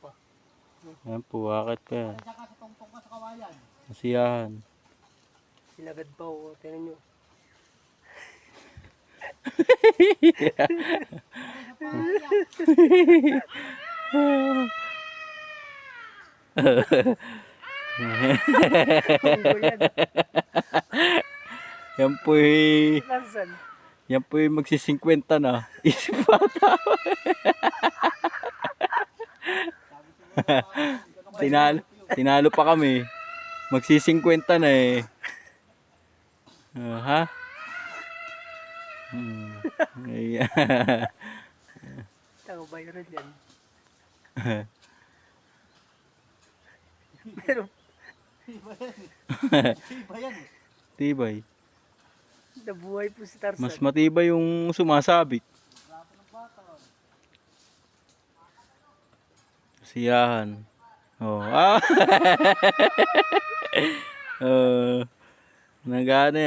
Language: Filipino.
pa. Ayan po, akit pa yan. Diyan ka sa tungtong ka sa kawayan. Masiyahan. Sinagad pa oh. Tingnan nyo. Yan. Yan po eh. Yan po yung magsisinkwenta na. Isip bata. tinalo, tinalo pa kami. Magsisinkwenta na eh. Ah, ha? Hmm. Ayan. Tanga viral yan. Pero Iba yan. Tibay. nabuhay po si Tarzan. Mas matibay yung sumasabit. Siyahan. Oh. Ah. oh. Nagana